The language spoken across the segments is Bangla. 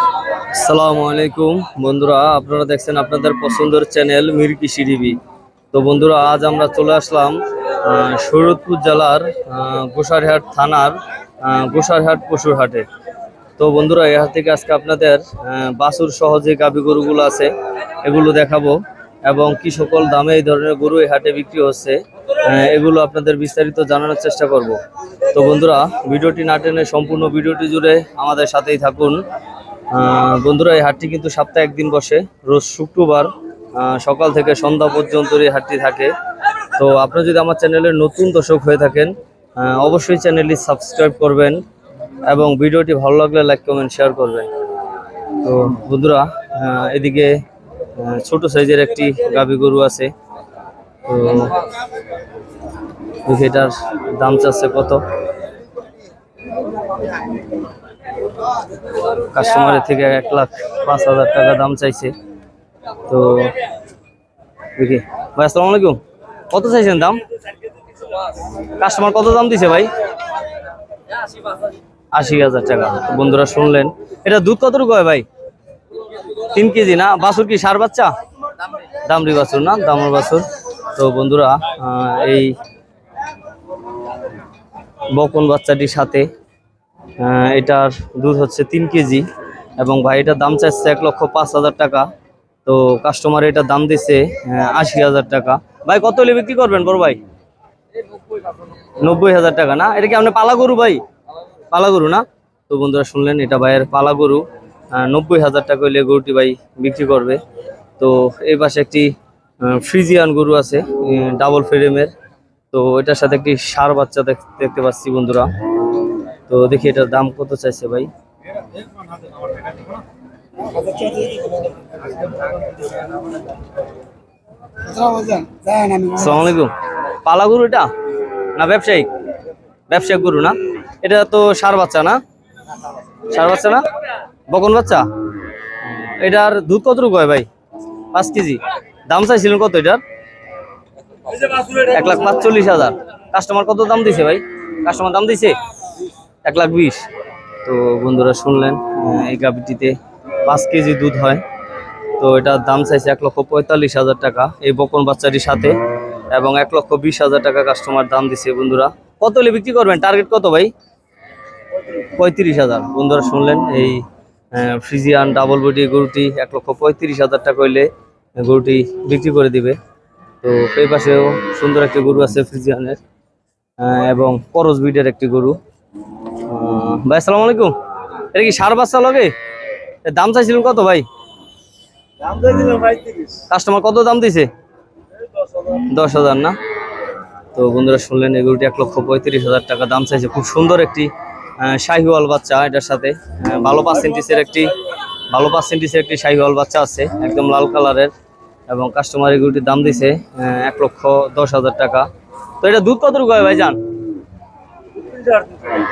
আসসালামু আলাইকুম। বন্ধুরা আপনারা দেখছেন আপনাদের পছন্দের চ্যানেল মির কৃষি টিভি। তো বন্ধুরা আজ আমরা চলে আসলাম আহ, শরীয়তপুর জেলার আহ, গোসাইরহাট থানার আহ, গোসাইরহাট পশুর হাটে। তো বন্ধুরা এ হাট থেকে আজকে আপনাদের আহ, বাছুর সহ যে গাভী গরুগুলো আছে এগুলো দেখাবো। এবং কি সকল দামে এই ধরনের গরু এই হাটে বিক্রি হচ্ছে এগুলো আপনাদের বিস্তারিত জানানোর চেষ্টা করব। তো বন্ধুরা ভিডিওটি না টেনে সম্পূর্ণ ভিডিওটি জুড়ে আমাদের সাথেই থাকুন। বন্ধুরা, এই হাটটি কিন্তু সপ্তাহে একদিন বসে, রোজ শুক্রবার সকাল থেকে সন্ধ্যা পর্যন্ত এই হাটটি থাকে। তো আপনি যদি আমার চ্যানেলের নতুন দর্শক হয়ে থাকেন অবশ্যই চ্যানেলটি সাবস্ক্রাইব করবেন এবং ভিডিওটি ভালো লাগলে লাইক, কমেন্ট, শেয়ার করবেন। তো বন্ধুরা এদিকে ছোট সাইজের একটি গাভী গরু আছে। তো এটার দাম চাচ্ছে কত? কাস্টমারের থেকে এক লাখ পাঁচ হাজার টাকা দাম চাইছে। তো দেখি। ভাই, আসসালামু আলাইকুম। কত চাইছেন দাম? কাস্টমার কত দাম দিছে ভাই? আশি হাজার টাকা। বন্ধুরা শুনলেন। এটা দুধ কতটুকু হয় ভাই? তিন কেজি না? বাছুর কি সার বাচ্চা? দামরি বাছুর না? দামর বাছুর। তো বন্ধুরা এই বকন বাচ্চাটির সাথে এটার দুধ হচ্ছে তিন কেজি এবং ভাই, এটার দাম চাইছে এক লক্ষ পাঁচ হাজার টাকা। তো কাস্টমার এটার দাম দিচ্ছে আশি হাজার টাকা। ভাই, কত হলে বিক্রি করবেন বড় ভাই? নব্বই হাজার টাকা না? এটা কি আপনি পালা গরু ভাই? পালা গরু না? তো বন্ধুরা শুনলেন, এটা ভাইয়ের পালা গরু। নব্বই হাজার টাকা হলে গরুটি ভাই বিক্রি করবে। তো এই পাশে একটি ফ্রিজিয়ান গরু আছে ডাবল ফ্রেমের তো এটার সাথে একটি সার বাচ্চা দেখতে পাচ্ছি বন্ধুরা। তো দেখি এটার দাম কত চাইছে ভাই? আসসালামু আলাইকুম। পালা গরু এটা? না ব্যবসায়িক ব্যবসায়িক গরু না? এটা তো সার বাচ্চা না? সার বাচ্চা না? বকন বাচ্চা? এটার দুধ কতটুকু হয় ভাই? পাঁচ কেজি। দাম চাইছিলেন কত এটার? এক লাখ পাঁচচল্লিশ হাজার। কাস্টমার কত দাম দিছে ভাই? কাস্টমার দাম দিছে? এক লাখ বিশ। তো বন্ধুরা শুনলেন এই গাভিটিতে পাঁচ কেজি দুধ হয়। তো এটার দাম চাইছে এক লক্ষ পঁয়তাল্লিশ হাজার টাকা এই বকন বাচ্চাটির সাথে এবং এক লক্ষ বিশ হাজার টাকা কাস্টমার দাম দিছে বন্ধুরা। কত হলে বিক্রি করবেন? টার্গেট কত ভাই? পঁয়ত্রিশ হাজার। বন্ধুরা শুনলেন, এই ফ্রিজিয়ান ডাবল বডি গরুটি এক লক্ষ পঁয়ত্রিশ হাজার টাকা হইলে গরুটি বিক্রি করে দিবে। তো এই পাশেও সুন্দর একটি গরু আছে ফ্রিজিয়ানের এবং করস বিডের একটি গরু। ভাই আসসালামু আলাইকুম। এটা কি সার বাচ্চা লগে? দাম চাইছিলেন কত ভাই? কাস্টমার কত দাম দিছে? দশ হাজার। না? তো বন্ধুরা শুনলেন এই গরুটি এক লক্ষ পঁয়ত্রিশ হাজার টাকা দাম চাইছে। খুব সুন্দর একটি শাহিওয়াল বাচ্চা এটার সাথে। ভালো পার্সেন্টেজের একটি ভালো পার্সেন্টেজের একটি শাহিওয়াল বাচ্চা আছে একদম লাল কালারের। এবং কাস্টমার এই গরুটির দাম দিছে এক লক্ষ দশ হাজার টাকা। তো এটা দুধ কতটুকু হয় ভাইজান?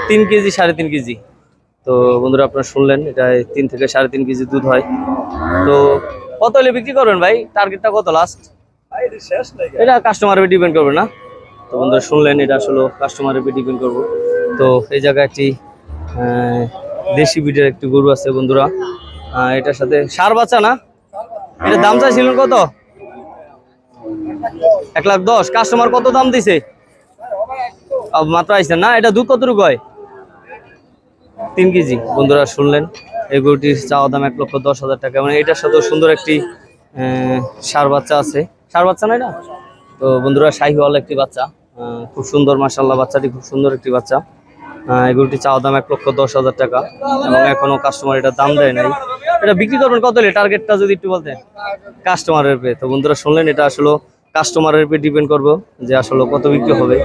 তিন কেজি, সাড়ে তিন কেজি। তো বন্ধুরা আপনারা শুনলেন এটা তিন থেকে সাড়ে তিন কেজি দুধ হয়। তো কত হলে বিক্রি করবেন ভাই? টার্গেটটা কত লাস্ট এটা কাস্টমারের উপর ডিপেন্ড করবে না। তো বন্ধুরা শুনলেন, এটা আসলে কাস্টমারের উপর ডিপেন্ড করব। তো এই জায়গায় একটি দেশি বিডের একটি গরু আছে বন্ধুরা। এটার সাথে সার বাচ্চা না? এটা দাম চাইছিলেন কত? এক লাখ দশ। কাস্টমার কত দাম দিছে? মাত্র আইসেন না? এটা দুধ কতটুকু হয়? তিন কেজি। বন্ধুরা শুনলেন, এই গরুটির চাওয়া দাম এক লক্ষ দশ হাজার টাকা। মানে এটার সাথেও সুন্দর একটি ষাঁড় বাচ্চা আছে। সার বাচ্চা না এটা? তো বন্ধুরা, শাহিওয়াল একটি বাচ্চা। খুব সুন্দর মাসাল্লাহ বাচ্চাটি খুব সুন্দর একটি বাচ্চা। এই গরুটি চাওয়া দাম এক লক্ষ দশ হাজার টাকা এবং এখনও কাস্টমার এটা দাম দেয় নাই। এটা বিক্রি করবেন কত হলে? টার্গেটটা যদি একটু বলতেন। কাস্টমারের উপরে তো বন্ধুরা শুনলেন, এটা আসলে কাস্টমারের উপরে ডিপেন্ড করব যে আসলে কত বিক্রি হবে।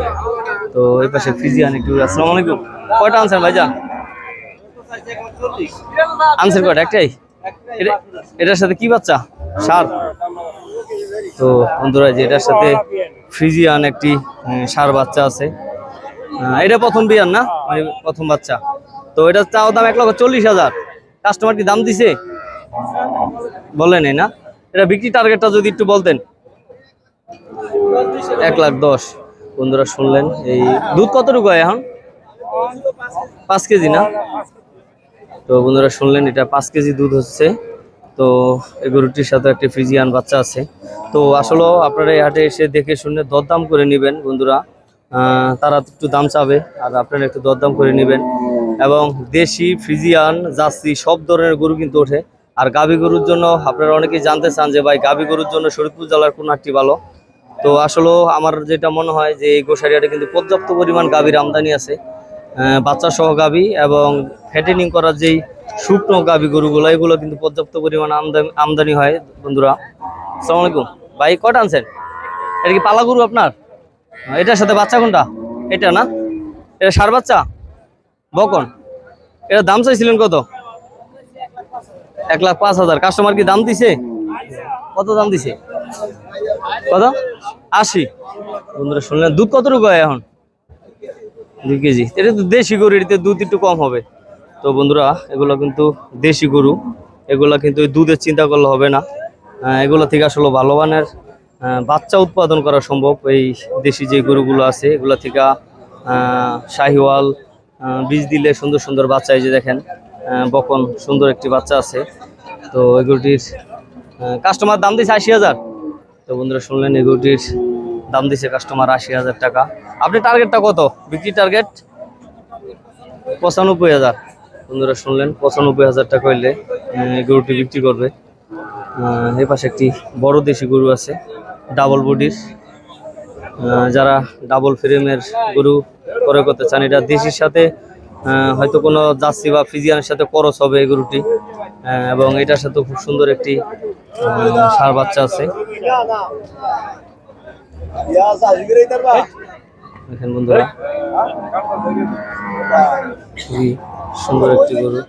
তো এই পাশে ফিজিয়ান একটু আসসালামু আলাইকুম। কয়টা আনছেন ভাইজান? আনসার কয়টা? একটাই? এটা- এটার সাথে কি বাচ্চা? সার। তো বন্ধুরা যে এটার সাথে ফ্রিজিয়ান একটি ষাঁড় বাচ্চা আছে। এটা প্রথম বিয়ান না? মানে প্রথম বাচ্চা। তো এটা চাও দাম এক লক্ষ চল্লিশ হাজার। কাস্টমার কি দাম দিছে? বলেন না। এটা বিক্রি টার্গেটটা যদি একটু বলতেন। এক লাখ দশ। বন্ধুরা শুনলেন, এই দুধ কতটুকু হয় এখন? পাঁচ কেজি না? তো বন্ধুরা শুনলেন, এটা পাঁচ কেজি দুধ হচ্ছে। তো এই গরুটির সাথে একটি ফ্রিজিয়ান বাচ্চা আছে। তো আসলে আপনারা এই হাটে এসে দেখে শুনে দরদাম করে নেবেন বন্ধুরা। তারা একটু দাম চাবে, আর আপনারা একটু দরদাম করে নেবেন। এবং দেশি, ফ্রিজিয়ান, জার্সি, সব ধরনের গরু কিন্তু ওঠে। আর গাভী গরুর জন্য আপনারা অনেকেই জানতে চান যে, ভাই, গাভী গরুর জন্য শরীরপুর জেলার কোন হাটটি ভালো? তো আসলে আমার যেটা মনে হয় যে এই গোসারিয়াটে কিন্তু পর্যাপ্ত পরিমাণ গাভীর আমদানি আছে। বাচ্চা সহ গাভী এবং ফ্যাটেনিং করার যেই শুকনো গাভী গরুগুলো, এগুলো কিন্তু পর্যাপ্ত পরিমাণ আমদানি হয় বন্ধুরা। আসসালামু আলাইকুম। ভাই কটা আনছেন? এটা কি পালা গরু আপনার? এটার সাথে বাচ্চা কোনটা? এটা না? এটা সার বাচ্চা? বকন? এটা দাম চাইছিলেন কত? এক লাখ পাঁচ হাজার। কাস্টমার কি দাম দিছে? কত দাম দিছে? কত? আশি। বন্ধুরা শুনলেন, দুধ কতটুকু হয় এখন? দুই কেজি। এটা তো দেশি গরু, এটাতে দুধ একটু কম হবে। তো বন্ধুরা, এগুলো কিন্তু দেশি গরু। এগুলো কিন্তু দুধের চিন্তা করলে হবে না। এগুলো থেকে আসলে ভালো মানের বাচ্চা উৎপাদন করা সম্ভব। এই দেশি যে গরুগুলো আছে, এগুলো থেকে শাহিওয়াল বীজ দিলে সুন্দর সুন্দর বাচ্চা এই যে দেখেন বকন সুন্দর একটি বাচ্চা আছে। তো এগুলোটির কাস্টমার দাম দিয়েছে আশি হাজার। তো বন্ধুরা শুনলেন এগুলোটির দাম দিছে কাস্টমার আশি হাজার টাকা। আপনি টার্গেটটা কত? বিক্রি টার্গেট পঁচানব্বই হাজার। বন্ধুরা শুনলেন, পঁচানব্বই হাজার টাকা হইলে গরুটি বিক্রি করবে। এই পাশে একটি বড় দেশি গরু আছে ডাবল বডির যারা ডাবল ফ্রেমের গরু ক্রয় করতে চান, এটা দেশির সাথে হয়তো কোনো জার্সি বা ফিজিয়ানের সাথে করস হবে এই গরুটি। এবং এটার সাথে খুব সুন্দর একটি সার বাচ্চা আছে। খুবই সুন্দর একটি গরু।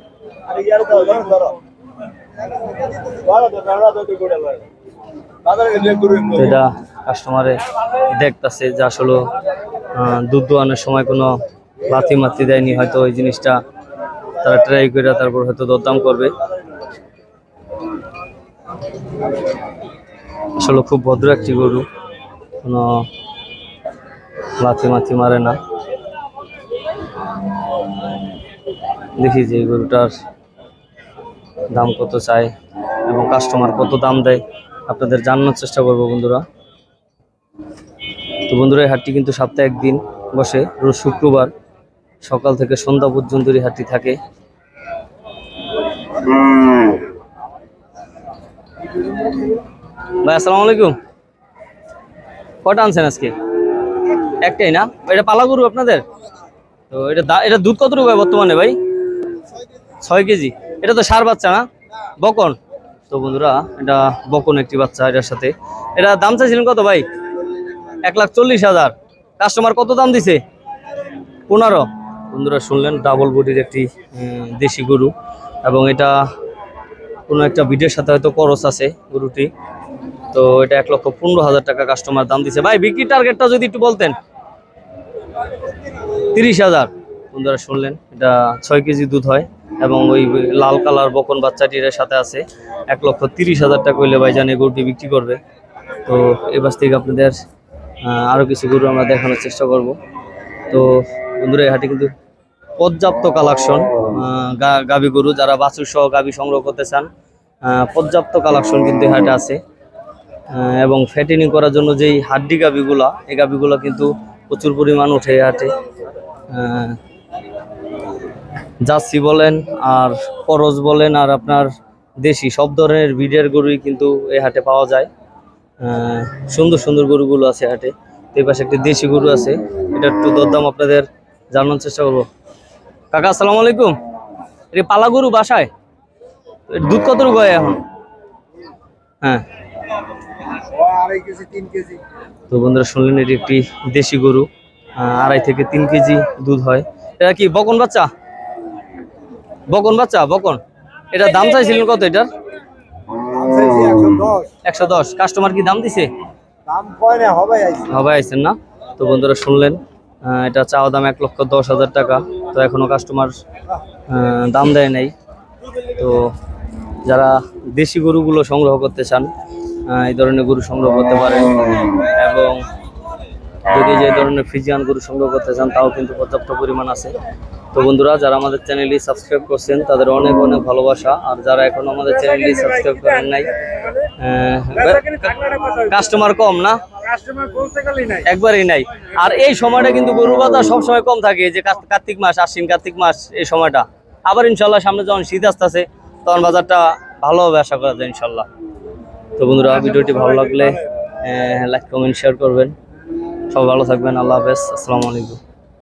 এটা কাস্টমারে দেখতেছে যে আসলে দুধ দোয়ানোর সময় কোনো লাথি মাতি দেয়নি, হয়তো ওই জিনিসটা তারা ট্রাই করে তারপর হয়তো দরদাম করবে। আসলে খুব ভদ্র একটি গরু। কোনো লাথি মাথি মারে না। দেখি যে গরুটার দাম কত চায় এবং কাস্টমার কত দাম দেয়। আপনাদের জানানোর চেষ্টা করব বন্ধুরা। তো বন্ধুরা, এই হাটটি কিন্তু সপ্তাহে একদিন বসে, রোজ শুক্রবার সকাল থেকে সন্ধ্যা পর্যন্ত এই হাটটি থাকে। ভাই, আসসালামু আলাইকুম। কটা আনছেন আজকে? একটাই না? এটা পালা গরু আপনাদের? তো এটা এটা দুধ কত রুপায় বর্তমানে ভাই? ছয় কেজি। এটা তো সার বাচ্চা না? বকন। তো বন্ধুরা, এটা বকন একটি বাচ্চা এটার সাথে। এটা দাম চাইছিলেন কত ভাই? এক লাখ চল্লিশ হাজার। কাস্টমার কত দাম দিছে? পনেরো। বন্ধুরা, শুনলেন ডাবল বডির একটি দেশি গরু। এবং এটা কোনো একটা বিটের সাথে হয়তো খরচ আছে গরুটি তো এটা এক লক্ষ পনেরো হাজার টাকা কাস্টমার দাম দিছে। ভাই বিক্রি টার্গেটটা যদি একটু বলতেন। তিরিশ হাজার। বন্ধুরা, শুনলেন? এটা ছয় কেজি দুধ হয় এবং ওই লাল কালার বকন বাচ্চাটির সাথে আছে। এক লক্ষ তিরিশ হাজার টাকা হইলে ভাইজান এই গরুটি বিক্রি করবে। তো এবার থেকে আপনাদের আরও কিছু গরু আমরা দেখানোর চেষ্টা করব। তো বন্ধুরা, এই হাটে কিন্তু পর্যাপ্ত কালেকশন গাবি গরু যারা বাছুর সহ গাবি সংগ্রহ করতে চান পর্যাপ্ত কালেকশন কিন্তু হাটে আছে। এবং ফ্যাটিনিং করার জন্য যেই হাড্ডি গাবিগুলা, এই গাবিগুলা কিন্তু প্রচুর পরিমাণ ওঠে হাটে জার্সি বলেন আর করজ বলেন আর আপনার দেশি, সব ধরনের ব্রিডের গরুই কিন্তু এই হাটে পাওয়া যায়। সুন্দর সুন্দর গরুগুলো আছে হাটে এই পাশে একটি দেশি গরু আছে এটা একটু দরদাম আপনাদের জানানোর চেষ্টা করব। কাকা আসসালামু আলাইকুম। এটা পালা গরু বাসায়? দুধ কত রূপ হয় এখন? হ্যাঁ। তো বন্ধুরা শুনলেন এটি একটি দেশি গরু আড়াই থেকে তিন কেজি দুধ হয়। এটা কি বকন বাচ্চা? বকন বাচ্চা বকন। এটা দাম চাইছিলেন কত এটার? একশো দশ। কাস্টমার কি দাম দিছে? না হবে আইছেন না? তো বন্ধুরা শুনলেন। এটা চাওয়া দাম এক লক্ষ দশ হাজার টাকা। তো এখনও কাস্টমার দাম দেয় নাই। তো যারা দেশি গরুগুলো সংগ্রহ করতে চান এই ধরনের গরু সংগ্রহ করতে পারেন। এবং যদি যে ধরনের ফ্রিজিয়ান গরু সংগ্রহ করতে চান, তাও কিন্তু পর্যাপ্ত পরিমাণ আছে। তো বন্ধুরা, যারা আমাদের চ্যানেলটি সাবস্ক্রাইব করছেন, তাদের অনেক অনেক ভালোবাসা। আর যারা এখন আমাদের চ্যানেলটি সাবস্ক্রাইব করেন নাই কাস্টমার কম না? আর এই সময়টা কিন্তু গরুর বাজার সবসময় কম থাকে যে কার্তিক মাস, আশ্বিন কার্তিক মাস, এই সময়টা। আবার ইনশাল্লাহ সামনে যখন শীত আসতেছে, তখন বাজারটা ভালো হবে আশা করা যায় ইনশাল্লাহ। তো বন্ধুরা, ভিডিওটি ভালো লাগলে লাইক কমেন্ট শেয়ার করবেন। সব ভালো থাকবেন, আল্লাহ হাফেজ, আসসালামু আলাইকুম।